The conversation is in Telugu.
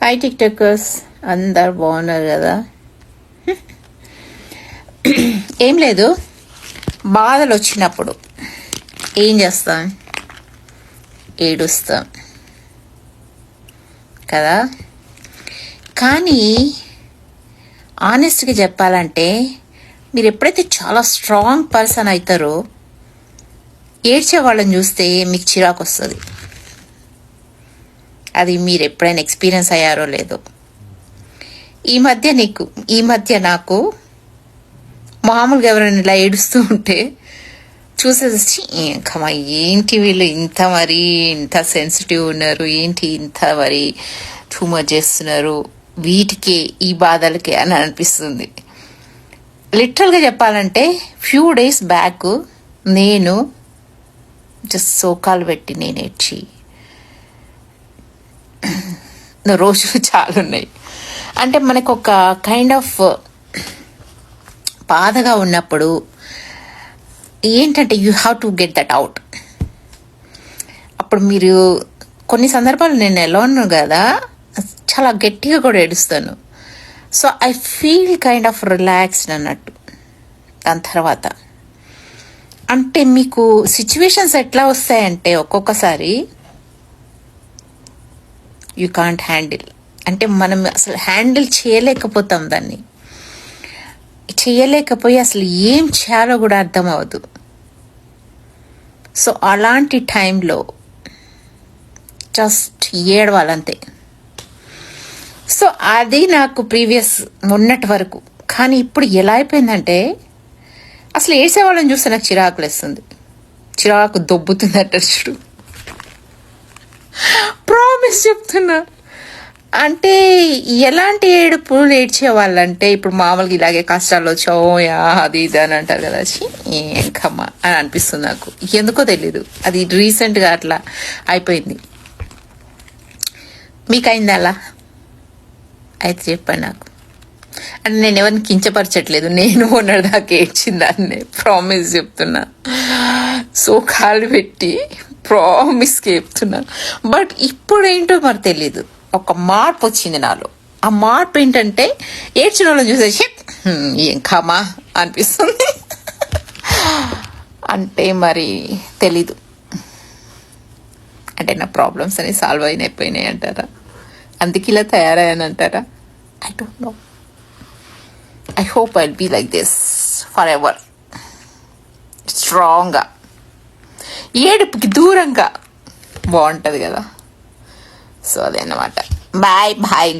హాయ్ టిక్టాకర్స్ అందరు బాగున్నారు కదా ఏం లేదు బాధలు వచ్చినప్పుడు ఏం చేస్తాం ఏడుస్తాం కదా కానీ ఆనెస్ట్గా చెప్పాలంటే మీరు ఎప్పుడైతే చాలా స్ట్రాంగ్ పర్సన్ అవుతారో ఏడ్చే వాళ్ళని చూస్తే మీకు చిరాకు వస్తుంది అది మీరు ఎప్పుడైనా ఎక్స్పీరియన్స్ అయ్యారో లేదో. ఈ మధ్య నీకు ఈ మధ్య నాకు మామూలుగా ఎవరైనా ఇలా ఏడుస్తూ ఉంటే చూసేసి కమా ఏంటి వీళ్ళు ఇంత మరి ఇంత సెన్సిటివ్ ఉన్నారు ఏంటి ఇంత మరి టూ చేస్తున్నారు వీటికే ఈ బాధలకే అని అనిపిస్తుంది. లిటరల్గా చెప్పాలంటే ఫ్యూ డేస్ బ్యాక్ నేను జస్ట్ సోకాలు పెట్టి నేను ఏడ్చి రోజులు చాలా ఉన్నాయి. అంటే మనకు ఒక కైండ్ ఆఫ్ బాధగా ఉన్నప్పుడు ఏంటంటే you have to get that out అప్పుడు మీరు కొన్ని సందర్భాలు నేను ఎలా ఉన్నాను కదా చాలా గట్టిగా కూడా ఏడుస్తాను. So I feel kind of relaxed అన్నట్టు. దాని తర్వాత అంటే మీకు సిచ్యువేషన్స్ ఎట్లా వస్తాయంటే ఒక్కొక్కసారి యూ కాంట్ హ్యాండిల్. అంటే మనం అసలు హ్యాండిల్ చేయలేకపోతాం దాన్ని. చేయలేకపోయి అసలు ఏం చేయాలో కూడా అర్థం అవ్వదు. సో అలాంటి టైంలో జస్ట్ ఏడవాలంతే. సో అది నాకు ప్రీవియస్ ఉన్నటి వరకు. కానీ ఇప్పుడు ఎలా అయిపోయిందంటే అసలు వేసేవాళ్ళని చూస్తే నాకు చిరాకులు వేస్తుంది చిరాకు దొబ్బుతుంది అంటారు చూడు ప్రామిస్ చెప్తున్నా. అంటే ఎలాంటి ఏడుపు ఏడ్చేవాళ్ళంటే ఇప్పుడు మామూలుగా ఇలాగే కష్టాలు వచ్చావు యా అది ఇది అని అంటారు కదా ఛీ, ఏం అని అనిపిస్తుంది నాకు. ఎందుకో తెలీదు. అది రీసెంట్గా అట్లా అయిపోయింది. మీకు అయింది అలా? అయితే చెప్పండి నాకు. అంటే నేను ఎవరిని కించపరచట్లేదు. నేను ఉన్నదాకా ఏడ్చిందాన్ని. ప్రామిస్ చెప్తున్నా. సో కాలు పెట్టి ప్రామిస్కి చెప్తున్నా. బట్ ఇప్పుడు ఏంటో మరి తెలీదు. ఒక మార్పు వచ్చింది నాలో. ఆ మార్పు ఏంటంటే ఏడ్చిన వాళ్ళని చూసేసి ఏం కామా? అనిపిస్తుంది. అంటే మరి తెలీదు. అంటే నా ప్రాబ్లమ్స్ అని సాల్వ్ అయిపోయినాయి అంటారా? అందుకే ఇలా తయారయ్యానంటారా? I don't know I hope I be like this forever స్ట్రాంగ్గా ఏడుపుకి దూరంగా బాగుంటుంది కదా సో అదే అన్నమాట బాయ్ బాయ్